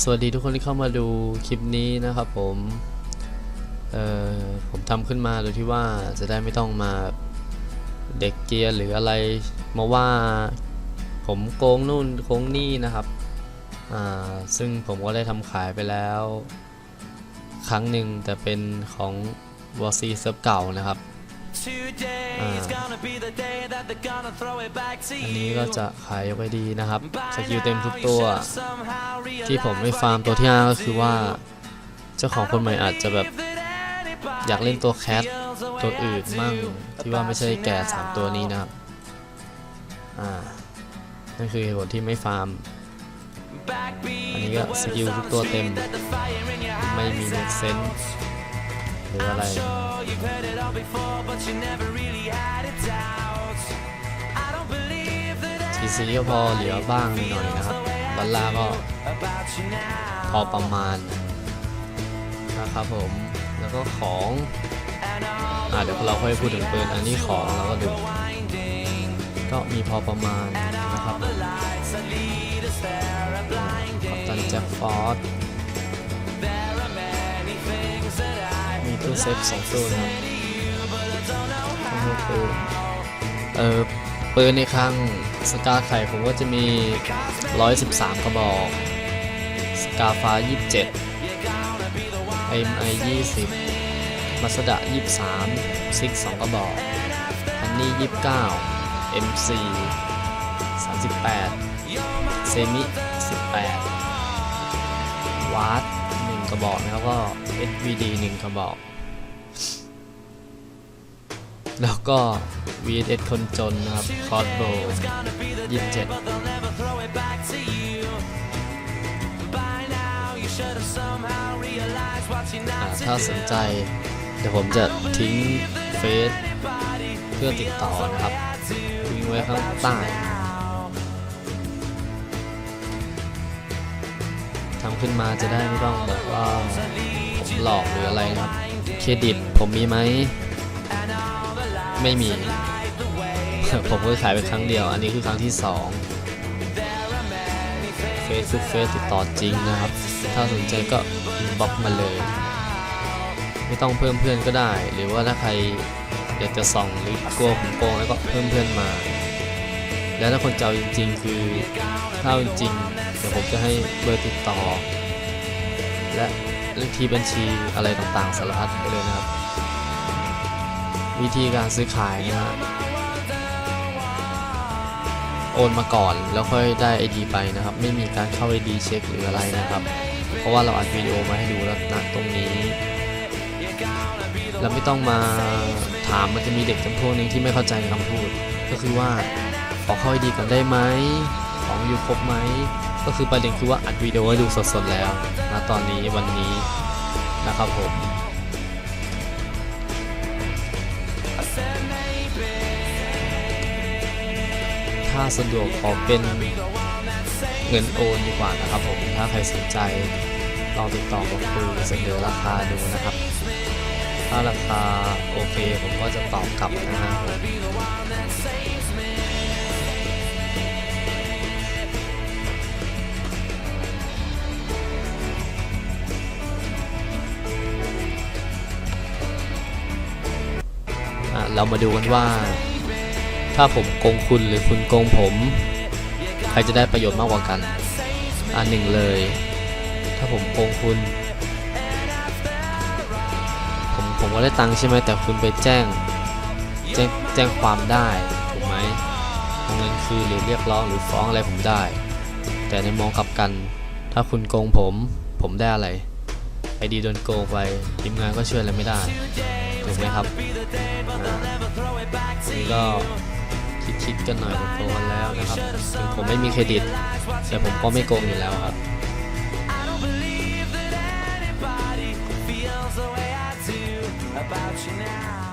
สวัสดีทุกคนที่เข้ามาดูคลิปนี้นะครับผมเอ่อผมทำขึ้นมาโดยที่ว่าจะได้ไม่ต้องมาเด็กเกียร์หรืออะไรมาว่าผมโกงนู่นโกงนี่นะครับอ่าซึ่งผมก็ได้ทำขายไปแล้ว ครั้งหนึ่งแต่เป็นของวอซีเซิร์ฟเก่านะครับ Today is gonna be the day that they're gonna throw it back to อันนี้ you. ก็จะขายไว้ดีนะครับส By กิลเต็มทุก now, ตัว you should somehow ที่ผมไม่ realize ฟาร์ม what ตัว it ที่ห้า got ก็คือว่า เจ้าของคนใหม่อาจจะแบบ that anybody อยากเล่นตัวแคท feels the way ตัวอื่น I มั่ง do ที่ว่าไม่ใช่ about you แก่ now. สามตัวนี้นะครับ อ่า นั่นคือเหตุผลที่ไม่ฟาร์ม Backbeat, อันนี้ก็ the word สกิล is ทุ on ก the ตัวเต็ม street that the fire in your ไม่ eyes มี is เน็ต out. เซนหรืออะไร I'm sure you've heard it all before, but you never really had it out. I don't believe that ทีซีก็พอเหลือบ้างหน่อยนะครับดอลลาร์ก็ about you now. พอประมาณนะครับผม แล้วก็ของ And all อ่าเดี๋ยวเราค่อยพูดถึงปืนอันนี้ของเราก็ดู winding, ก็มีพอประมาณนะครับ the lights that lead us there are กัป blinding. ตันแจ็คฟอร์ด ตู้เซฟสองตู้นะครับต้องพูดปืนเออปืนในครั้งสกาไข่ผมก็จะมี 113 กระบอก สกาฟ้า 27 MI 20มาสดะ 23 ซิก 2 กระบอกฮันนี่ 29 MC 38 เซมิ 18 วาร์ด1กระบอก แล้วก็ SVD 1 กระบอก แล้วก็ VSS คนจนนะครับ คอร์ดโบ27 but they'll never throw it back to you. By now, you should have somehow realized what you're อ่า not ถ้าสนใจ เดี๋ยวผมจะทิ้งเฟซเพื่อติดต่อนะครับทิ้งไว้ข้างใต้ทำขึ้นมาจะได้ไม่ต้องแบบว่าผมหลอกหรืออะไรนะครับ เครดิตผมมีไหม ไม่มี ผมก็ขายไปครั้งเดียว อันนี้คือครั้งที่สองเฟซทุกเฟซติดต่อจริงนะครับ ถ้าสนใจก็อินบ็อกมาเลย ไม่ต้องเพิ่มเพื่อนก็ได้ หรือว่าถ้าใครอยากจะส่องหรือกลัวผมโกงแล้วก็เพิ่มเพื่อนมา แล้วถ้าคนเจ้าจริง ๆ คือถ้าเอาจริงเดี๋ยวผมจะให้เบอร์ติดต่อ และเลขที่บัญชีอะไรต่างๆสารพัดเลยนะครับ วิธีการซื้อขายนะฮะโอนมาก่อนแล้วค่อยได้ ID ไปนะครับ ไม่มีการเข้า ID เช็คหรืออะไรนะครับ เพราะว่าเราอัดวิดีโอมาให้ดูแล้วนะตรงนี้เราไม่ต้องมาถามมันจะมีเด็กจำพวกหนึงที่ไม่เข้าใจคำพูด ก็คือว่าขอเข้า ID ก่อนได้ไหมของอยู่ครบไหมก็คือประเด็นคือว่าอัดวิดีโอให้ดูสดๆแล้วนะตอนนี้วันนี้นะครับผม ถ้าสะดวกขอเป็นเงินโอนดีกว่านะครับผม ถ้าใครสนใจลองติดต่อมาคุยเสนอราคาดูนะครับ ถ้าราคาโอเคผมก็จะตอบกลับนะฮะผมอะเรามาดูกันว่า ถ้าผมโกงคุณหรือคุณโกงผม ใครจะได้ประโยชน์มากกว่ากันอันหนึ่งเลย ถ้าผมโกงคุณ ผมผมก็ได้ตังค์ใช่ไหมแต่คุณไปแจ้ง แจ้งแจ้งความได้ถูกไหมเอาเงินคืนหรือเรียกร้องหรือฟ้องอะไรผมได้ แต่ในมองกลับกัน ถ้าคุณโกงผม ผมได้อะไรไอดีโดนโกงไปทีมงานก็ช่วยอะไรไม่ได้ถูกไหมครับอ่านี่ก็ คิดคิดๆกันหน่อยโตๆกันแล้วนะครับถึงผมไม่มีเครดิต แต่ผมก็ไม่โกงอยู่แล้วครับ about you now.